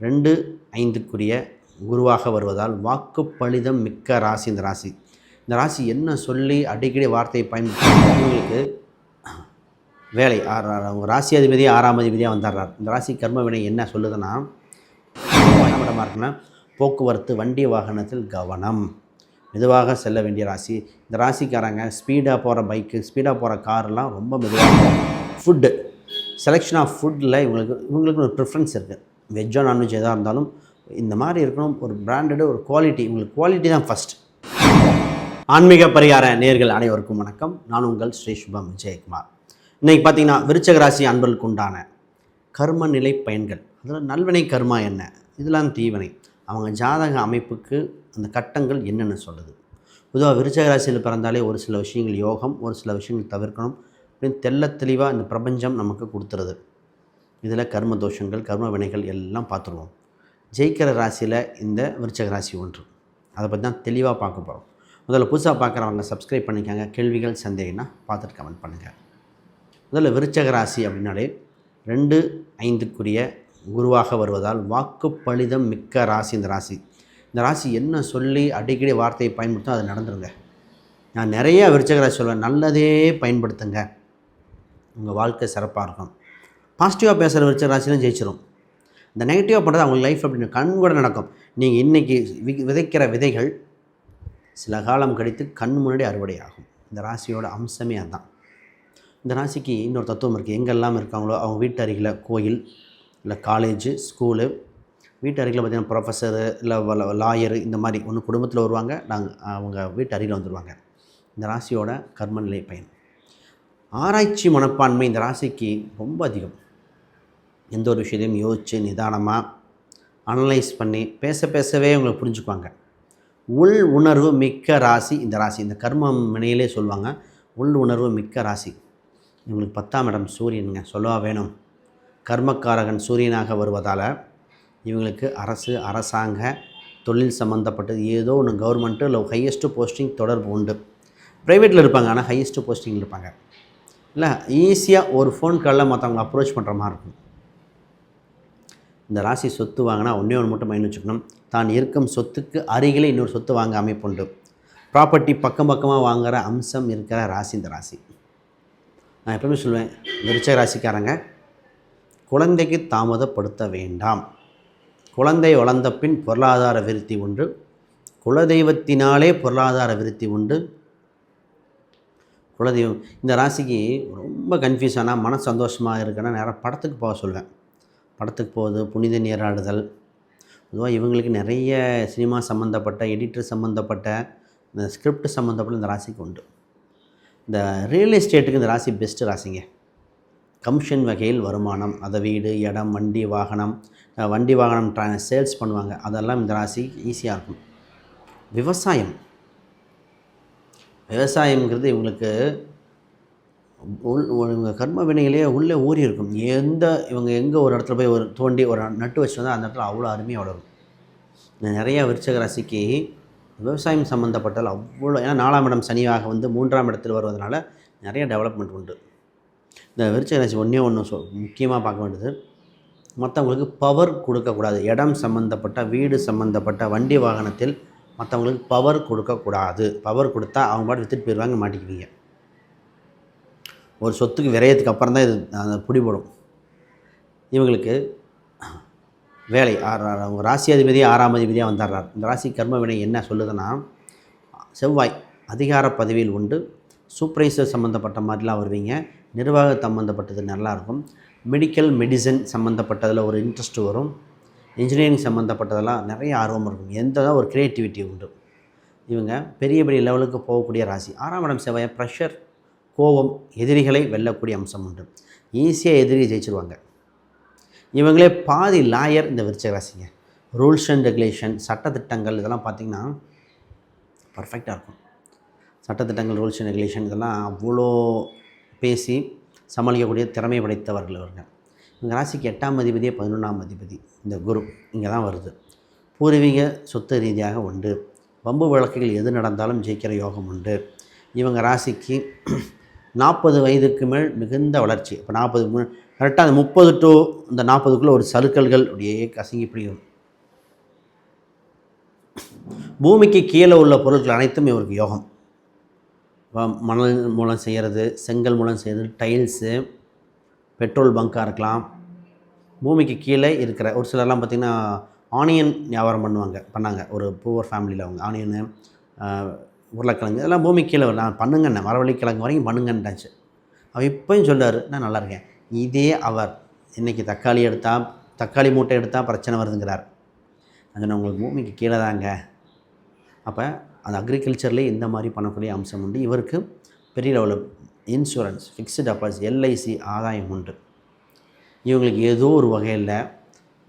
ரெண்டு ஐந்துக்குரிய குருவாக வருவதால் வாக்கு பலிதம் மிக்க ராசி இந்த ராசி. இந்த ராசி என்ன சொல்லி அடிக்கடி வார்த்தையை பயன்படுத்தி வேலை. அவங்க ராசி அதிபதி ஆறாம் அதிபதியாக வந்துடுறார் இந்த ராசி கர்ம வினை என்ன சொல்லுதுன்னா இடமா இருக்குன்னா போக்குவரத்து வண்டி வாகனத்தில் கவனம். மெதுவாக செல்ல வேண்டிய ராசி. இந்த ராசிக்காரங்க ஸ்பீடாக போகிற பைக்கு ஸ்பீடாக போகிற கார்லாம் ரொம்ப மெதுவாக ஃபுட்டு செலெக்ஷன் ஆஃப் ஃபுட்டில் இவங்களுக்கு இவங்களுக்கு ஒரு ப்ரிஃபரன்ஸ் இருக்குது வெஜ்ஜோ நான்வெஜ் எதாக இருந்தாலும் இந்த மாதிரி இருக்கணும். ஒரு பிராண்டடு ஒரு குவாலிட்டி உங்களுக்கு குவாலிட்டி தான் ஃபஸ்ட் ஆன்மீக பரிகார நேர்கள் அனைவருக்கும் வணக்கம். நான் உங்கள் ஸ்ரீ சுபம் விஜயகுமார். இன்றைக்கி பார்த்தீங்கன்னா விருச்சக ராசி அன்பர்களுக்கு உண்டான கர்ம நிலை பயன்கள். அதில் நல்வினை கர்மா என்ன? இதெல்லாம் தீவினை. அவங்க ஜாதக அமைப்புக்கு அந்த கட்டங்கள் என்னென்னு சொல்லுது. பொதுவாக விருச்சக ராசியில் பிறந்தாலே ஒரு சில விஷயங்கள் யோகம் ஒரு சில விஷயங்கள் தவிர்க்கணும். அப்படின்னு தெல்ல தெளிவாக இந்த பிரபஞ்சம் நமக்கு கொடுத்துருது. இதில் கர்ம தோஷங்கள் கர்ம வினைகள் எல்லாம் பார்த்துருவோம். ஜெயிக்கிற ராசியில் இந்த விருச்சக ராசி ஒன்று. அதை பற்றி தான் தெளிவாக பார்க்க போகிறோம். முதல்ல புதுசாக பார்க்குறவங்க சப்ஸ்கிரைப் பண்ணிக்கோங்க. கேள்விகள் சந்தேகம்னா பார்த்துட்டு கமெண்ட் பண்ணுங்கள் முதல்ல விருச்சக ராசி அப்படின்னாலே ரெண்டு ஐந்துக்குரிய குருவாக வருவதால் வாக்குப்பளிதம் மிக்க ராசி இந்த ராசி. இந்த ராசி என்ன சொல்லி அடிக்கடி வார்த்தையை பயன்படுத்தும் அது நடந்துருங்க. நான் நிறைய விருச்சக ராசி சொல்வேன். நல்லதே பயன்படுத்துங்க. உங்கள் வாழ்க்கை சிறப்பாக இருக்கும். பாசிட்டிவாக பேசுகிற விருச்சக ராசிலாம் ஜெயிச்சிடும் இந்த நெகட்டிவாக பண்ணுறது அவங்க லைஃப் அப்படின்னு கண் கூட நடக்கும். நீங்கள் இன்றைக்கி வி விதைக்கிற விதைகள் சில காலம் கழித்து கண் முன்னாடி அறுவடை ஆகும் இந்த ராசியோட அம்சமே அதுதான் இந்த ராசிக்கு இன்னொரு தத்துவம் இருக்குது எங்கெல்லாம் இருக்காங்களோ அவங்க வீட்டு அருகில் கோயில் இல்லை காலேஜு ஸ்கூலு வீட்டு அருகில் பார்த்திங்கன்னா ப்ரொஃபஸரு இல்லை லாயரு இந்த மாதிரி ஒன்று குடும்பத்தில் வருவாங்க. நாங்கள் அவங்க வீட்டு அருகில் வந்துடுவாங்க இந்த ராசியோட கர்மநிலை பயன். ஆராய்ச்சி மனப்பான்மை இந்த ராசிக்கு ரொம்ப அதிகம். எந்த ஒரு விஷயத்தையும் யோசித்து நிதானமாக அனலைஸ் பண்ணி பேச பேசவே அவங்களை புரிஞ்சுக்குவாங்க. உள் உணர்வு மிக்க ராசி இந்த ராசி. இந்த கர்மம் வினையிலே சொல்லுவாங்க உள் உணர்வு மிக்க ராசி. இவங்களுக்கு பத்தாம் இடம் சூரியனுங்க. சொல்லவா வேணும்? கர்மக்காரகன் சூரியனாக வருவதால் இவங்களுக்கு அரசு அரசாங்க தொழில் சம்மந்தப்பட்டது ஏதோ ஒன்று கவர்மெண்ட்டு இல்லை ஹையஸ்ட்டு போஸ்டிங் தொடர்பு உண்டு. ப்ரைவேட்டில் இருப்பாங்க ஆனால் ஹையஸ்ட்டு போஸ்டிங் இருப்பாங்க. இல்லை ஈஸியாக ஒரு ஃபோன் காலில் மற்றவங்களை அப்ரோச் பண்ணுற மாதிரி இருக்கும். இந்த ராசி சொத்து வாங்கினா ஒன்றே ஒன்று மட்டும் மைண்ட் வச்சுக்கணும். தான் இருக்கும் சொத்துக்கு அருகிலே இன்னொரு சொத்து வாங்க அமைப்புண்டு ப்ராப்பர்ட்டி பக்கம் பக்கமாக வாங்குகிற அம்சம் இருக்கிற ராசி இந்த ராசி. நான் எப்பவுமே சொல்லுவேன் விருச்ச ராசிக்காரங்க குழந்தைக்கு தாமதப்படுத்த வேண்டாம். குழந்தை வளர்ந்த பின் பொருளாதார விருத்தி உண்டு. குலதெய்வத்தினாலே பொருளாதார விருத்தி உண்டு. குலதெய்வம் இந்த ராசிக்கு ரொம்ப கன்ஃபியூஸ் ஆனால் மன சந்தோஷமாக இருக்குன்னா நேரம் படத்துக்கு போக சொல்வேன். படத்துக்கு போகுது புனித நீராடுதல். பொதுவாக இவங்களுக்கு நிறைய சினிமா சம்மந்தப்பட்ட எடிட்டர் சம்மந்தப்பட்ட இந்த ஸ்கிரிப்ட் சம்மந்தப்பட்ட இந்த ராசிக்கு உண்டு. இந்த ரியல் எஸ்டேட்டுக்கு இந்த ராசி பெஸ்ட்டு ராசிங்க. கமிஷன் வகையில் வருமானம் அதை வீடு இடம் வண்டி வாகனம் வண்டி வாகனம் ட்ரா சேல்ஸ் பண்ணுவாங்க. அதெல்லாம் இந்த ராசி ஈஸியாக இருக்கும். விவசாயம். விவசாயங்கிறது இவங்களுக்கு உள் இவங்க கர்ம வினையிலேயே உள்ளே ஊறி இருக்கும். எந்த இவங்க எங்கே ஒரு இடத்துல போய் ஒரு தோண்டி ஒரு நட்டு வச்சு வந்தால் அந்த இடத்துல அவ்வளோ அருமையாக வளரும். நிறையா விருச்சக ராசிக்கு விவசாயம் சம்மந்தப்பட்டால் அவ்வளோ ஏன்னா நாலாம் இடம் சனியாக வந்து மூன்றாம் இடத்தில் வருவதனால நிறைய டெவலப்மெண்ட் உண்டு. இந்த விருச்சக ராசி ஒன்றே ஒன்று சொ முக்கியமாக பார்க்க வேண்டியது மற்றவங்களுக்கு பவர் கொடுக்கக்கூடாது. இடம் சம்மந்தப்பட்ட வீடு சம்மந்தப்பட்ட வண்டி வாகனத்தில் மற்றவங்களுக்கு பவர் கொடுக்கக்கூடாது. பவர் கொடுத்தா அவங்க பாட்டு வித்துட்டு போயிடுவாங்க மாட்டிக்குவீங்க. ஒரு சொத்துக்கு விரயத்துக்கு அப்புறம் தான் இது அந்த பிடிபடும் இவங்களுக்கு வேலை ஆறு அவங்க ராசி அதிபதி ஆறாம் அதிபதியாக வந்துடுறார் இந்த ராசி கர்ம வினை என்ன சொல்லுதுன்னா செவ்வாய் அதிகார பதவியில் உண்டு. சூப்பர்வைசர் சம்மந்தப்பட்ட மாதிரிலாம் வருவீங்க. நிர்வாக சம்மந்தப்பட்டது நல்லாயிருக்கும். மெடிக்கல் மெடிசன் சம்மந்தப்பட்டதில் ஒரு இன்ட்ரெஸ்ட் வரும். இன்ஜினியரிங் சம்மந்தப்பட்டதெல்லாம் நிறைய ஆர்வம் இருக்கும். எந்த ஒரு க்ரியேட்டிவிட்டி உண்டு. இவங்க பெரிய பெரிய லெவலுக்கு போகக்கூடிய ராசி. ஆறாம் இடம் செவ்வாய் ப்ரெஷர் கோபம் எதிரிகளை வெல்லக்கூடிய அம்சம் உண்டு. ஈஸியாக எதிரி ஜெயிச்சிருவாங்க. இவங்களே பாதி லாயர் இந்த விருச்சக ராசிங்க. ரூல்ஸ் அண்ட் ரெகுலேஷன் சட்டத்திட்டங்கள் இதெல்லாம் பார்த்திங்கன்னா பர்ஃபெக்டாக இருக்கும். சட்டத்திட்டங்கள் ரூல்ஸ் அண்ட் ரெகுலேஷன் இதெல்லாம் அவ்வளோ பேசி சமாளிக்கக்கூடிய திறமை படைத்தவர்கள் இவங்க. இவங்க ராசிக்கு எட்டாம் அதிபதியே பதினொன்றாம் அதிபதி இந்த குரு இங்கே தான் வருது. பூர்வீக சொத்து ரீதியாக உண்டு. வம்பு வழக்குகள் எது நடந்தாலும் ஜெயிக்கிற யோகம் உண்டு. இவங்க ராசிக்கு நாற்பது வயதுக்கு மேல் மிகுந்த வளர்ச்சி. இப்போ நாற்பது கரெக்டாக அந்த முப்பது டு இந்த நாற்பதுக்குள்ளே ஒரு சறுக்கல்கள் அப்படியே கசங்கி பிடிக்கும் பூமிக்கு கீழே உள்ள பொருட்கள் அனைத்தும் இவருக்கு யோகம். மணல் மூலம் செய்கிறது செங்கல் மூலம் செய்கிறது டைல்ஸு பெட்ரோல் பங்காக இருக்கலாம். பூமிக்கு கீழே இருக்கிற ஒரு சிலர்லாம் பார்த்திங்கன்னா ஆனியன் வியாபாரம் பண்ணுவாங்க பண்ணாங்க. ஒரு புவர் ஃபேமிலியில் அவங்க ஆனியனு உருளைக்கிழங்கு இதெல்லாம் பூமிக்கு கீழே நான் பண்ணுங்கண்ணே மரவள்ளிக்கிழங்கு வரைக்கும் பண்ணுங்கன்றாச்சு அவர் இப்போயும் சொல்கிறார் நான் நல்லா இருக்கேன். இதே அவர் இன்றைக்கி தக்காளி எடுத்தால் தக்காளி மூட்டை எடுத்தால் பிரச்சனை வருதுங்கிறார். அது உங்களுக்கு பூமிக்கு கீழே தாங்க. அப்போ அந்த அக்ரிகல்ச்சர்லேயே இந்த மாதிரி பண்ணக்கூடிய அம்சம் உண்டு. இவருக்கு பெரிய லெவலில் இன்சூரன்ஸ் ஃபிக்ஸ்டு டெபாசிட் எல்ஐசி ஆதாயம் உண்டு. இவங்களுக்கு ஏதோ ஒரு வகையில்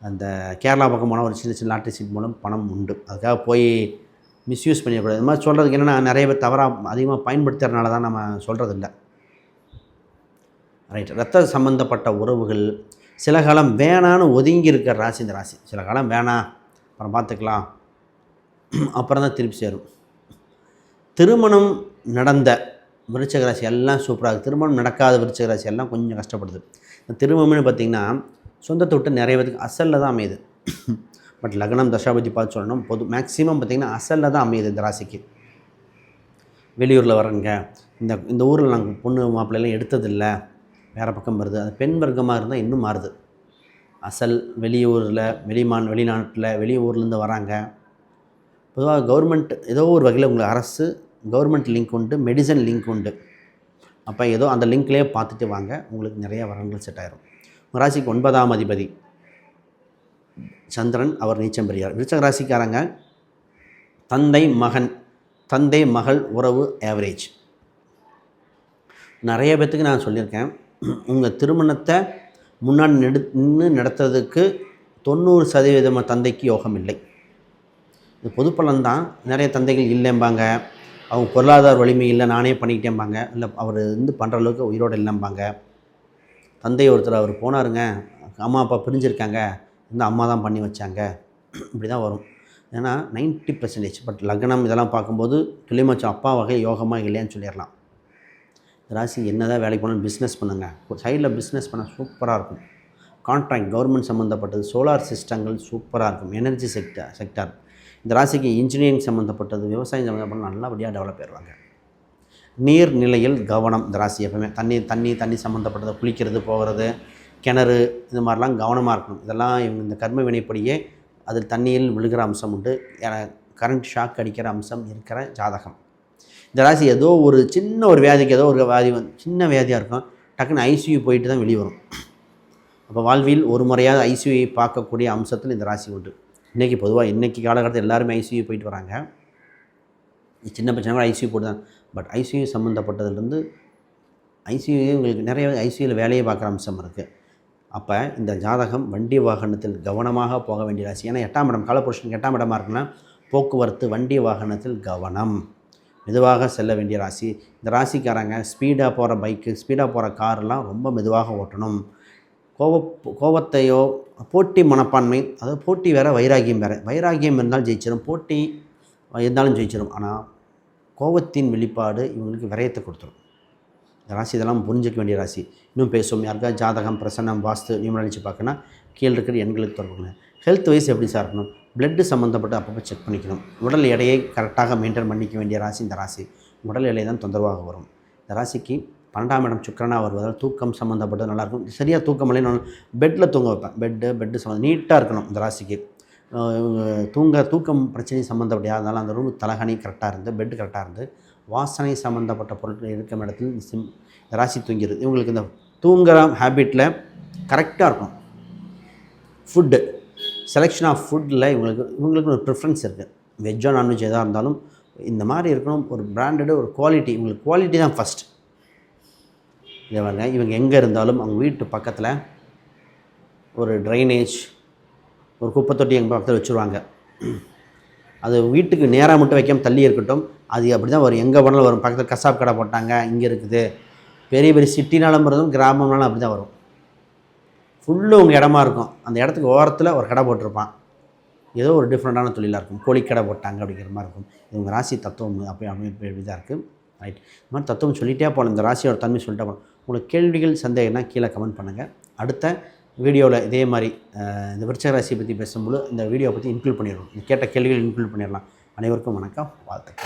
அந்த கேரளா பக்கம் போனால் ஒரு சின்ன சின்ன லாட்டரி சீட் மூலம் பணம் உண்டு. அதுக்காக போய் மிஸ்யூஸ் பண்ணிடக்கூடாது. இது மாதிரி சொல்கிறதுக்கு என்னென்னா நிறைய பேர் தவறாக அதிகமாக பயன்படுத்துறதுனால தான் நம்ம சொல்கிறதில்ல ரைட் ரத்த சம்மந்தப்பட்ட உறவுகள் சில காலம் வேணான்னு ஒதுங்கி இருக்கிற ராசி இந்த ராசி. சில காலம் வேணாம் அப்புறம் பார்த்துக்கலாம். அப்புறம் தான் திருப்பி சேரும். திருமணம் நடந்த விருச்சக ராசி எல்லாம் சூப்பராக இருக்குது திருமணம் நடக்காத விருச்சக ராசி எல்லாம் கொஞ்சம் கஷ்டப்படுது. திருமணம்னு பார்த்திங்கன்னா சொந்தத்தை விட்டு நிறைய பேருக்கு அசலில் தான் அமையுது. பட் லக்னம் தசாபதி பார்த்து சொல்லணும். பொது மேக்ஸிமம் பார்த்திங்கன்னா அசலில் தான் அமையுது இந்த ராசிக்கு. வெளியூரில் வரேங்க இந்த இந்த ஊரில் நாங்கள் பொண்ணு மாப்பிள்ளைலாம் எடுத்ததில்லை. வேறு பக்கம் வருது. அது பெண் வர்க்கமாக இருந்தால் இன்னும் மாறுது. அசல் வெளியூரில் வெளிமான் வெளிநாட்டில் வெளியூர்லேருந்து வராங்க. பொதுவாக கவர்மெண்ட் ஏதோ ஒரு வகையில் உங்களுக்கு அரசு கவர்மெண்ட் லிங்க் உண்டு மெடிசன் லிங்க் உண்டு. அப்போ ஏதோ அந்த லிங்க்லேயே பார்த்துட்டு வாங்க. உங்களுக்கு நிறைய வரங்கள் செட் ஆயிரும். ராசிக்கு ஒன்பதாம் அதிபதி. சந்திரன் அவர் நீச்சம் பெறுகிறார். விருச்சக ராசிக்காரங்க தந்தை மகன் தந்தை மகள் உறவு ஆவரேஜ் நிறைய பேர்த்துக்கு நான் சொல்லியிருக்கேன். உங்கள் திருமணத்தை முன்னாடி நெடு நின்று நடத்துறதுக்கு தொண்ணூறு சதவீதம் தந்தைக்கு யோகம் இல்லை. இது பொது தான் நிறைய தந்தைகள் இல்லைம்பாங்க. அவங்க பொருளாதார வலிமை இல்லை நானே பண்ணிக்கிட்டேம்பாங்க. இல்லை அவர் வந்து பண்ணுற அளவுக்கு உயிரோடு இல்லைம்பாங்க. தந்தை ஒருத்தர் அவர் போனாருங்க. அம்மா அப்பா பிரிஞ்சிருக்காங்க. இந்த அம்மா தான் பண்ணி வச்சாங்க. இப்படி தான் வரும். ஏன்னா 90% பர்சன்டேஜ் பட் லக்னம் இதெல்லாம் பார்க்கும்போது துளிமச்சம் அப்பா வகை யோகமாக இல்லையான்னு சொல்லிடலாம். ராசி என்ன தான் வேலைக்கு போனாலும் பிஸ்னஸ் பண்ணுங்கள் சைடில் பிஸ்னஸ் பண்ணால் சூப்பராக இருக்கும். கான்ட்ராக்ட் கவர்மெண்ட் சம்மந்தப்பட்டது சோலார் சிஸ்டங்கள் சூப்பராக இருக்கும். எனர்ஜி செக்டர் செக்டார் இந்த ராசிக்கு இன்ஜினியரிங் சம்மந்தப்பட்டது விவசாயம் சம்மந்தப்பட்ட நல்லபடியாக டெவலப் ஆயிடுவாங்க நீர்நிலையில் கவனம். இந்த ராசி எப்பவுமே தண்ணி தண்ணி தண்ணி சம்மந்தப்பட்டது குளிக்கிறது போகிறது கிணறு இது மாதிரிலாம் கவனமாக இருக்கணும். இதெல்லாம் இவங்க இந்த கர்ம வினைப்படியே அதில் தண்ணியில் விழுகிற அம்சம் உண்டு. கரண்ட் ஷாக் அடிக்கிற அம்சம் இருக்கிற ஜாதகம். இந்த ராசி ஏதோ ஒரு சின்ன ஒரு வியாதிக்கு ஏதோ ஒரு வியாதி வந்து சின்ன வியாதியாக இருக்கும். டக்குன்னு ஐசியூ போயிட்டு தான் வெளியே வரும் அப்போ வாழ்வில் ஒரு முறையாவது ஐசியூயை பார்க்கக்கூடிய அம்சத்தில் இந்த ராசி உண்டு. இன்றைக்கி பொதுவாக இன்றைக்கி காலகட்டத்தில் எல்லாருமே ஐசியூ போயிட்டு வராங்க. சின்ன பிரச்சனை கூட ஐசியூ போட்டு தான். பட் ஐசியூ சம்மந்தப்பட்டதுலேருந்து ஐசியூ உங்களுக்கு நிறைய ஐசியூவில் வேலையை பார்க்குற அம்சம் இருக்குது அப்போ இந்த ஜாதகம் வண்டி வாகனத்தில் கவனமாக போக வேண்டிய ராசி. ஏன்னா எட்டாம் இடம் காலபுருஷனுக்கு எட்டாம் இடமா இருக்குன்னா போக்குவரத்து வண்டி வாகனத்தில் கவனம். மெதுவாக செல்ல வேண்டிய ராசி. இந்த ராசிக்காரங்க ஸ்பீடாக போகிற பைக்கு ஸ்பீடாக போகிற கார்லாம் ரொம்ப மெதுவாக ஓட்டணும். கோவ கோவத்தையோ போட்டி மனப்பான்மை அதாவது போட்டி வேறு வைராகியம் வேறு. வைராகியம் இருந்தாலும் ஜெயிச்சிடும் போட்டி இருந்தாலும் ஜெயிச்சிடும் ஆனால் கோவத்தின் வெளிப்பாடு இவங்களுக்கு விரயத்தை கொடுத்துரும். இந்த ராசி இதெல்லாம் புரிஞ்சிக்க வேண்டிய ராசி. இன்னும் பேசுவோம். யாருக்கா ஜாதகம் பிரசன்னம் வாஸ்து நியமனிச்சு பார்க்கணும் கீழே இருக்கிற எண்களுக்கு தொடர்புங்க ஹெல்த் வைஸ் எப்படி சார் இருக்கணும்? பிளட்டு சம்மந்தப்பட்டு அப்பப்போ செக் பண்ணிக்கணும். உடல் எடையை கரெக்டாக மெயின்டைன் பண்ணிக்க வேண்டிய ராசி இந்த ராசி. உடல் எடை தான் தொந்தரவாக வரும். இந்த ராசிக்கு பன்னெண்டாம் இடம் சுக்கரனாக வருவதால் தூக்கம் சம்மந்தப்பட்டது நல்லாயிருக்கும் சரியாக தூக்கம் இல்லை நான் பெட்டில் தூங்க வைப்பேன். பெட்டு பெட்டு சம்மந்தம் நீட்டாக இருக்கணும் இந்த ராசிக்கு. இவங்க தூங்க தூக்கம் பிரச்சனை சம்மந்தப்பட்ட இருந்தாலும் அந்த ரூம் தலகணி கரெக்டாக இருந்து பெட் கரெக்டாக இருந்து வாசனை சம்மந்தப்பட்ட பொருட்கள் இருக்கும் இடத்தில் சிம் ராசி தூங்கிடுது. இவங்களுக்கு இந்த தூங்குற ஹேபிட்டில் கரெக்டாக இருக்கும். ஃபுட்டு செலெக்ஷன் ஆஃப் ஃபுட்டில் இவங்களுக்கு இவங்களுக்கு ஒரு ப்ரிஃபரன்ஸ் இருக்குது வெஜ்ஜோ நான்வெஜ் எதாக இருந்தாலும் இந்த மாதிரி இருக்கணும். ஒரு பிராண்டடு ஒரு குவாலிட்டி இவங்களுக்கு குவாலிட்டி தான் ஃபஸ்ட் இதை பாருங்க இவங்க எங்கே இருந்தாலும் அவங்க வீட்டு பக்கத்தில் ஒரு ட்ரைனேஜ் ஒரு குப்பை தொட்டி எங்கள் பக்கத்தில் வச்சுருவாங்க. அது வீட்டுக்கு நேராக மட்டும் வைக்காமல் தள்ளி இருக்கட்டும். அது அப்படி தான் வரும். எங்கே போனாலும் வரும். பக்கத்தில் கசாப் கடை போட்டாங்க இங்கே இருக்குது. பெரிய பெரிய சிட்டினாலும் வரதும் கிராமம்னாலும் அப்படி தான் வரும். ஃபுல்லு உங்கள் இடமா இருக்கும். அந்த இடத்துக்கு ஓரத்தில் ஒரு கடை போட்டிருப்பான். ஏதோ ஒரு டிஃப்ரெண்ட்டான தொழிலாக இருக்கும். கோழிக்கடை போட்டாங்க அப்படிங்கிற மாதிரி இருக்கும். இவங்க ராசி தத்துவம் அப்படி அப்படி இதாக இருக்குது ரைட் இந்த மாதிரி தத்துவம் சொல்லிட்டே போகலாம் இந்த ராசியோட தன்மை சொல்லிட்டே போகலாம் உங்களுக்கு கேள்விகள் சந்தேகம்னா கீழே கமெண்ட் பண்ணுங்கள் அடுத்த வீடியோவில் இதே மாதிரி இந்த விருச்சக ராசியை பற்றி பேசும்போது இந்த வீடியோவை பற்றி இன்க்ளூட் பண்ணிடுவோம் கேட்ட கேள்விகள் இன்க்ளூட் பண்ணிடலாம். அனைவருக்கும் வணக்கம். வாழ்த்துக்கள்.